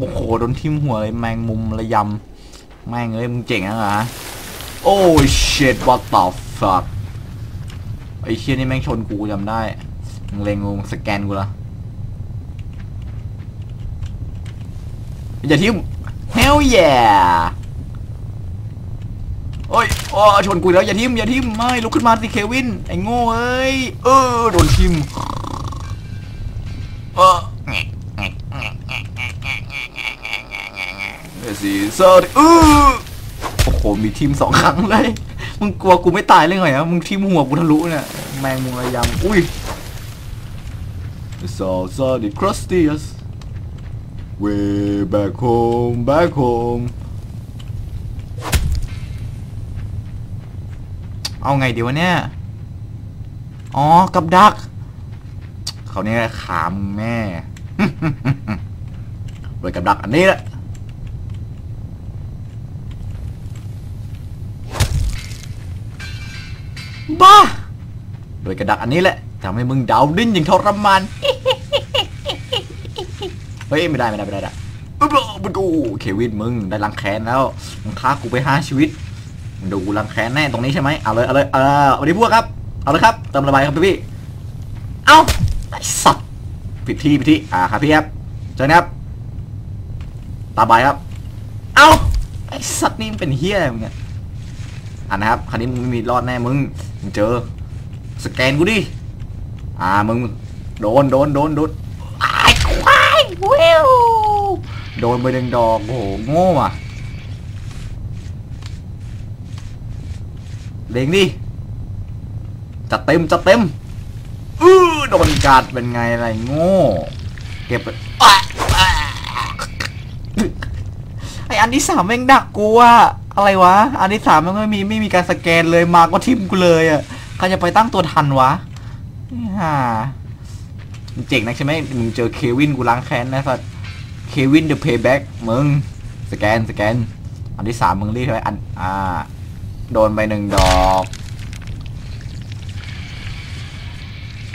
โอ้โหโดนทิ่มหัวเลยแมงมุมระยำแม่งเอ้ยมึงเจ๋งนะเหรอโอ้ shit what the fuck ไอ้เชี่ยนี่แม่งชนกูจำได้มึงเลงงูสแกนกูละอย่าทิ่ม hell yeah โอ้ยโอ้ชนกูแล้วอย่าทิ่มอย่าทิ่มไม่ลุกขึ้นมาสิเควินไอ้โง่เอ้ยเออโดนทิ่มเออ เดี๋ยวสิเซอร์เออโอ้โห มีทิมสองครั้งเลย มึงกลัวกูไม่ตายเลยไงอะมึงทิมหัวกูทะลุเนี่ย แมงมุมระยำอุ้ย It's all so the crustiest way back home back home เอาไงดีวะเนี่ย อ๋อ กับดัก เขาเนี่ยขามแม่โดยกับดักอันนี้แหละ บ้า โดยกระดักอันนี้แหละทำให้มึงดาวดิ้นอย่างทรมาน เฮ้ยไม่ได้ไม่ได้ไม่ได้ไม่ได้อุ๊บมึงกูเควินมึงได้รังแค้นแล้ว มึงฆ่ากูไปห้าชีวิต มึงดูกูรังแค้นแน่ตรงนี้ใช่ไหมเอาเลยเอาเลยเออวันนี้พวกครับ เอาเลยครับเติมระบายครับพี่ เอาไอ้สัตว์ผิดที่ผิดที่ อ่าครับพี่ครับเจอนะครับตาบายครับ เอาไอ้สัตว์นี่มันเป็นเฮี้ยอะไรมึงเนี่ยอ่านะครับคราวนี้มึงไม่มีรอดแน่มึง มึงเจอ สแกนกูดิ อ่ามึงโดนโดนโดนโดนไอ้ควายวิวโดนไปหนึ่งดอก โอ้โหโง่อะเล็งดิจัดเต็มจัดเต็มอื้อโดนกัดเป็นไงอะไรโง่ เก็บไปอะอะไออันที่สามแม่งดักกูอะ อะไรวะ อันที่สามมันไม่มีไม่มีการสแกนเลยมาก็ทิมกูเลยอะใครจะไปตั้งตัวทันวะฮ่าเจ๋งนักใช่ไหมมึงเจอเควินกูล้างแค้นนะสัสเควินเดอะเพย์แบ็กมึงสแกนสแกน อันที่สามมึงรีบไหมอันอ่า โดนไปหนึ่งดอก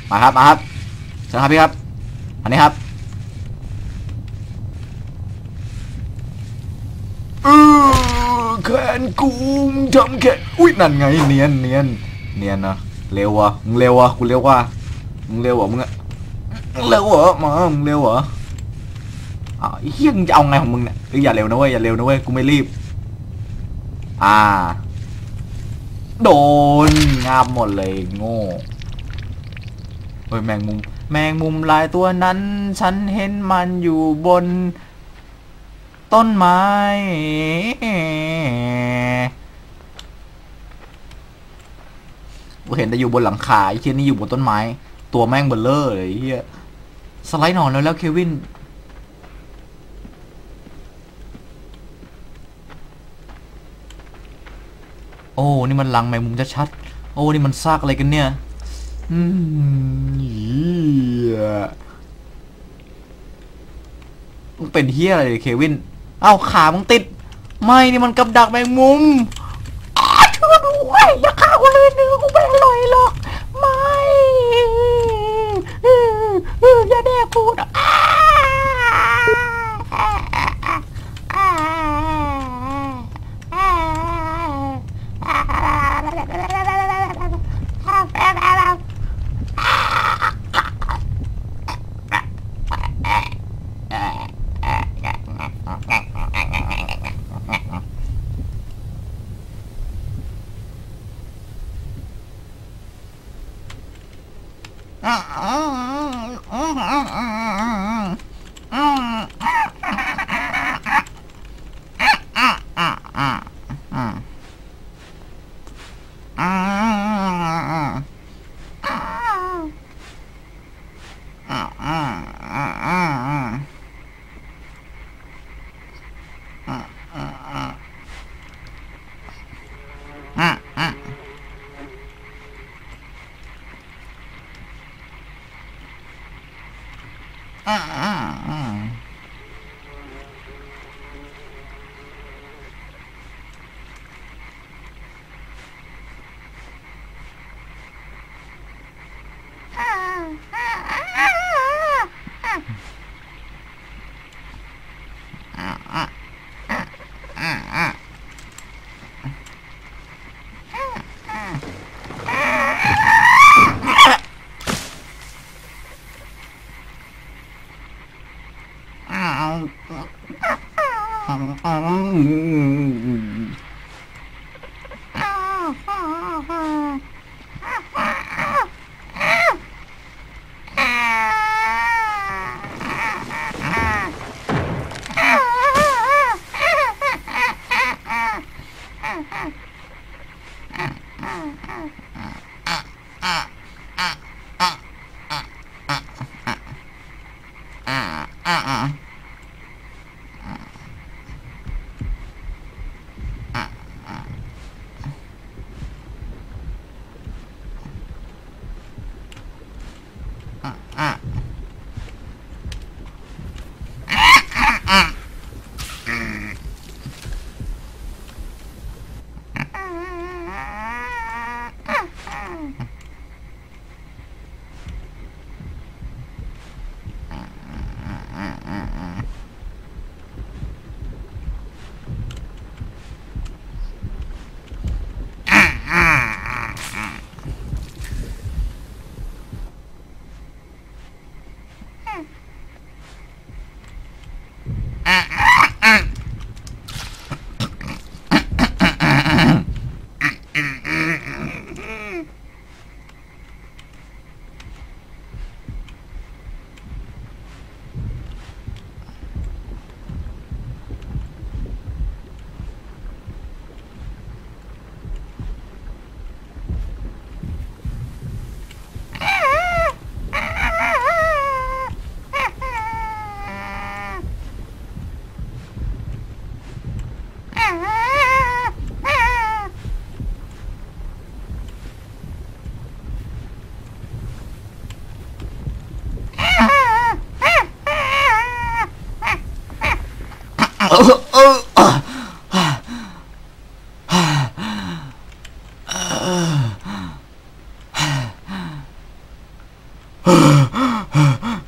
มาครับมาครับเชิญครับพี่ครับ อันนี้ครับเออ แขนกูทำแขนอุ้ยนั่นไงเนียนเนียนเนียนนะเร็ววะมึงเร็ววะกูเร็วว่ะมึงเร็วเหรอมึงอะเร็วเหรอมามึงเร็วเหรออ้าวไอ้เฮียมึงจะเอาไงของมึงเนี่ยอยอย่าเร็วนะเว้ยอย่าเร็วนะเว้ยกูไม่รีบ อ่า โดนงามหมดเลยโง่เฮ้ยแมงมุม แมงมุมลายตัวนั้น ฉันเห็นมันอยู่บน ต้นไม้ กูเห็นแต่อยู่บนหลังคาไอ้เชี่ยนี่อยู่บนต้นไม้ ตัวแม่งเบลเลอร์เลยไอ้เฮียสไลด์นอนแล้วแล้วเควิน โอ้ นี่มันลังแมงมุมชัดๆโอ้ นี่มันซากอะไรกันเนี่ย อืมเหี้ยเป็นเฮียอะไรเควิน เอาขามึงติด ไม่นี่มันกับดักแมงมุมช่วยด้วยอย่าฆ่ากูเลยเนื้อกูไม่อร่อยหรอก ไม่อย่าแดกกู Ah, ah. เ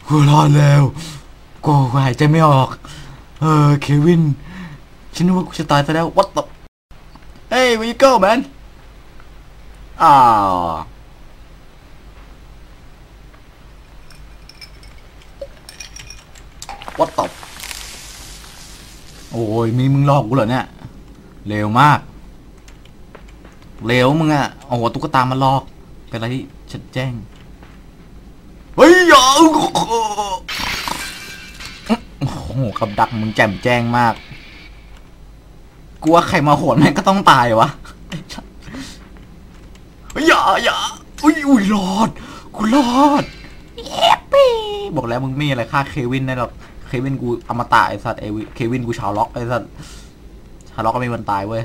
กูรอดแล้วกูหายใจไม่ออก เออ เควิน ฉันนึกว่ากูจะตายซะแล้ว what the เฮ้ย where you go man อ่า what the โอ้ยมีมึงหลอกกูเหรอเนี่ยเร็วมากเร็วมึงอะโอ้โหตุ๊กตามาหลอกเป็นอะไรที่ชัดแจ้งเฮ้ยอย่าโอ้โหกับดักมึงแจ่มแจ้งมากกูว่าใครมาโหดแม่งก็ต้องตายวะอย่าอย่าอุ้ยอุ้ยรอดกูรอดเย้ปีบอกแล้วมึงไม่มีอะไรฆ่าเควินได้หรอก เควินกูอมตะไอสัตว์ไอวิเควินกูชาวล็อกไอสัตว์ชาวล็อกก็ไม่มีวันตายเว้ย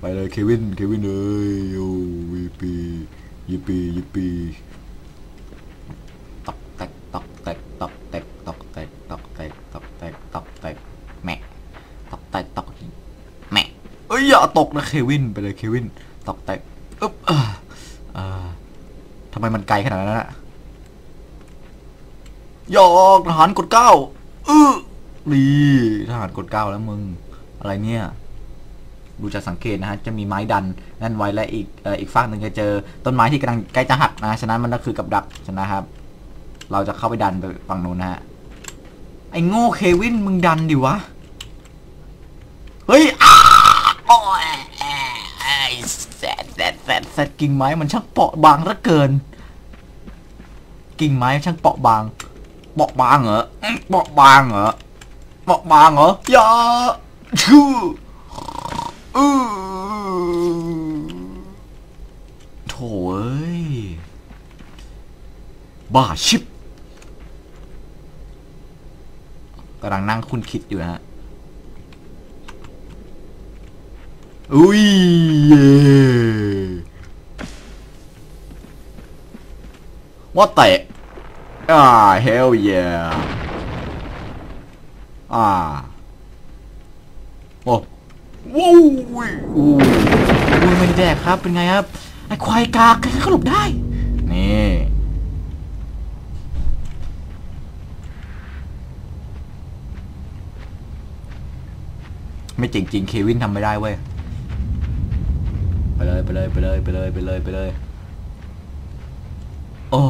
ไปเลยเควินเควินเอ้ยโอ้วีปียิปปียิปปีตอกแตกตอกแตกตอกแตกตอกแตกตอกแตกตอกแตกตอกแตกแหมะตอกแตกตอกแหมะเอ้ยอย่าตกนะเควินไปเลยเควินตอกแตกอึ๊บอ่าอ่าทำไมมันไกลขนาดนั้นอะ ยอกทหารกดเก้าอือดีทหารกดเก้าแล้วมึง อะไรเนี่ยดูจากสังเกตนะฮะ จะมีไม้ดันนั่นไว้และอีกอีกฝั่งหนึ่งจะเจอต้นไม้ที่กำลังใกล้จะหักนะ ฉะนั้นมันก็คือกับดักฉะนะครับ เราจะเข้าไปดันไปฝั่งนู้นนะฮะ ไอ้โง่เควินมึงดันดิวะ เฮ้ยอ้าโอ้ยไอ้แซดแซดแซดแซดกิ่งไม้มันช่างเปราะบางเหลือเกิน กิ่งไม้ช่างเปราะบาง เปราบางเหรออื้อเปราบางเหรอเปราบางเหรอยาชื่ออือโถ่เอ้ยบ้าชิบกำลังนั่งคุณคิดอยู่นะฮะ อุ้ยเย่ว่าแต่ อ่า hell yeah อ่าโอ้ว้าวอุ้ยอู้อุ้ยไม่ได้แดกครับ เป็นไงครับ ไอ้ควายกากเขาหลบได้ นี่ไม่จริงจริงเควินทำไม่ได้เว้ย ไปเลย ไปเลย ไปเลย ไปเลย ไปเลย ไปเลย โอ้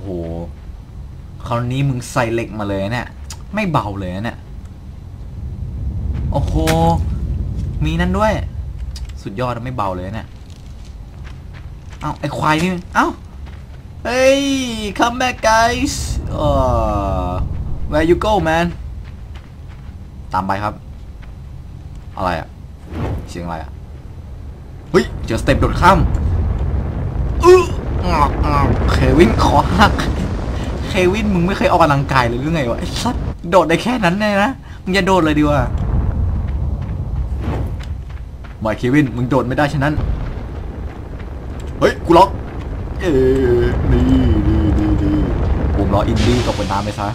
โห คราวนี้มึงใส่เหล็กมาเลยเนี่ยไม่เบาเลยนะเนี่ยโอ้โหมีนั่นด้วย สุดยอดไม่เบาเลยเนี่ยเอ้าไอควายนี่เอ้าเฮ้ย come back guys where you go man ตามไปครับ อะไรอะเสียงอะไรอะเฮ้ย เจอสเต็ปโดดข้ามอื้อเควินขอหัก เควินมึงไม่เคยออกกำลังกายเลยหรือไงวะไอ้สัสโดดได้แค่นั้นเลยนะ มึงอย่าโดดเลยดีกว่าไม่เควินมึงโดดไม่ได้ฉะนั้น เฮ้ย กูล็อกเอ้นี่นี่นี่นี่ผมรออินดี้กับเป็นน้ำไปซะ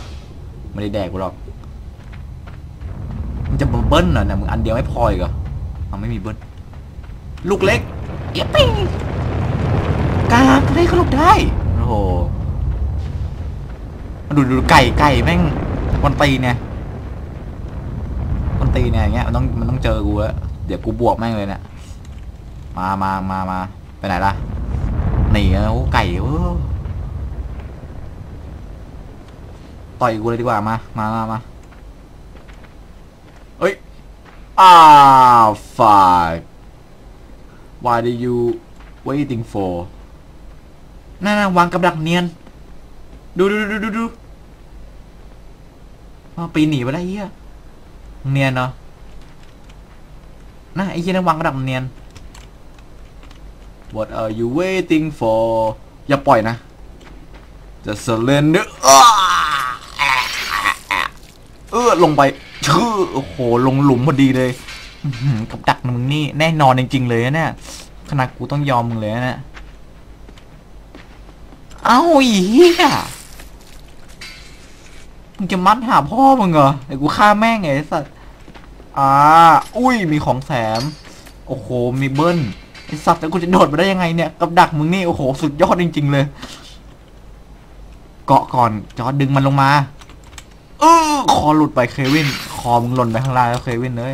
ไม่ได้แดกกูหรอกมันจะเบิ้ลเหรอเนี่ยมึงอันเดียวไม่พออีกเหรอมันไม่มีเบิ้ลลูกเล็กเอียบปิ้งกาทะเลเขาลูกได้โอ้โห ดูดูไก่ไก่แม่งวันตีเนี่ยวันตีเนี่ยอย่างเงี้ยมันต้องมันต้องเจอกูแล้วเดี๋ยวกูบวกแม่งเลยเนี่ยมามามามาไปไหนล่ะหนีแล้วไก่เออต่อยกูเลยดีกว่ามามามามาเอ้ยอ้าว fuck why are you waiting for นั่นวางกับดักเนียน ดูดูดูดูดู ปีหนีไปแล้วไอ้เหี้ยเนียนเนาะนะไอ้เหี้ยนั่นวางกระดับเนียน What are you waiting for อย่าปล่อยนะ จะ surrender อ้าเออลงไปชื่อโอ้โห ลงหลุมพอดีเลยกับดักมึงนี่แน่นอนจริงๆเลยนะเนี่ยขนาดกูต้องยอมมึงเลยนะเนี่ยเอ้าอีเหี้ย มึงจะมัดหาพ่อมึงเหรอไอ้กูฆ่าแม่งไงไอ้สัสอ่าอุ้ยมีของแถมโอ้โหมีเบิ้ลไอ้สัตว์แต่กูจะโดดมาได้ยังไงเนี่ยกับดักมึงนี่โอ้โหสุดยอดจริง ๆ เลย เกาะก่อนจอดดึงมันลงมาเออคอหลุดไปเควิน คอมึงหล่นไปข้างล่างแล้วเควินเลย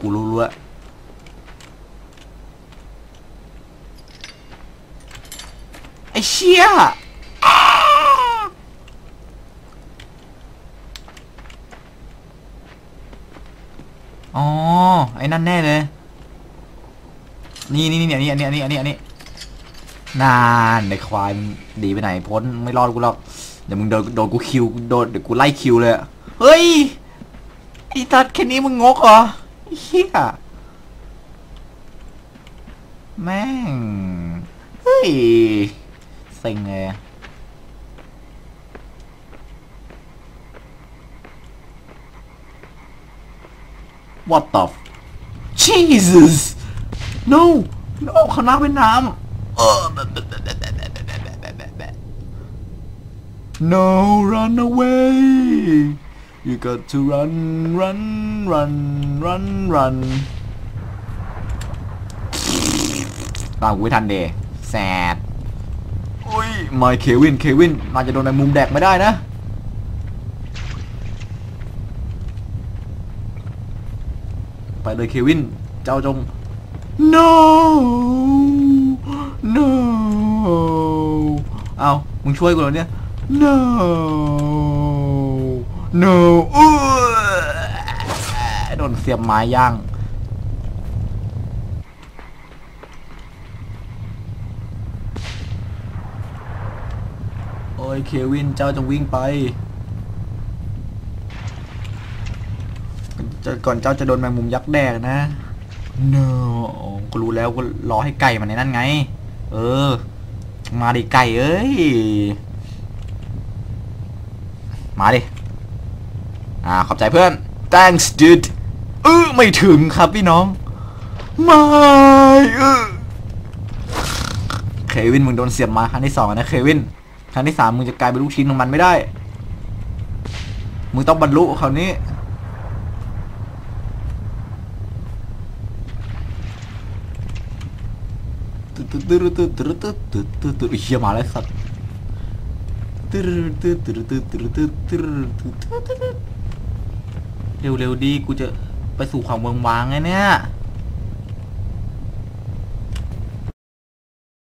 กูรู้ๆอะ ไอ้เชี่ยอ้าอ๋อ ไอ้นั่นแน่เลย นี่นี่นี่อันนี้อันนี้อันนี้อันนี้อันนี้นานในควายดีไปไหนพ้นไม่รอดกูหรอกเดี๋ยวมึงโดนโดนกูคิวโดนเดี๋ยวกูไล่คิวเลยเฮ้ยไอ้ตัดแค่นี้มึงงกเหรอไอ้เฮียแม่งเฮ้ย ซ็งเลย What the f- Jesus No No คณะเป็นน้ำเออ No run away You got to run run run run run ตามกูไม่ทันเดแซดอุ้ย ไม่เควิน เควินมาจะโดนในมุมแดกไม่ได้นะ ไปเลยเควิน เจ้าจง no no เอามึงช่วยกูเหรอเนี่ย no no โดนเสียบไม้ย่าง ยเควินเจ้าจงวิ่งไปก่อนเจ้าจะโดนแมงมุมยักษ์แดกนะ no กูรู้แล้วก็รอให้ไก่มันในนั่นไง เออ มาดิไก่เอ้ย มาดิ อ่า ขอบใจเพื่อน thanks dude เออไม่ถึงครับพี่น้อง ไม่เออเควินมึงโดนเสียบมาครั้งที่สองนะเควิน ครั้งที่สามมึงจะกลายเป็นลูกชิ้นของมันไม่ได้ มึงต้องบรรลุคราวนี้ ตึ๊ดตึ๊ดตึ๊ดตึ๊ดตึ๊ดตึ๊ดตึ๊ดตึ๊ดตึ๊ดเฮียมาแล้วสัตว์ตึ๊ดตึ๊ดตึ๊ดตึ๊ดตึ๊ดตึ๊ดตึ๊ดตึ๊ดตึ๊ดตึ๊ดเร็วดีกูจะไปสู่ความเมืองวางไงเนี่ย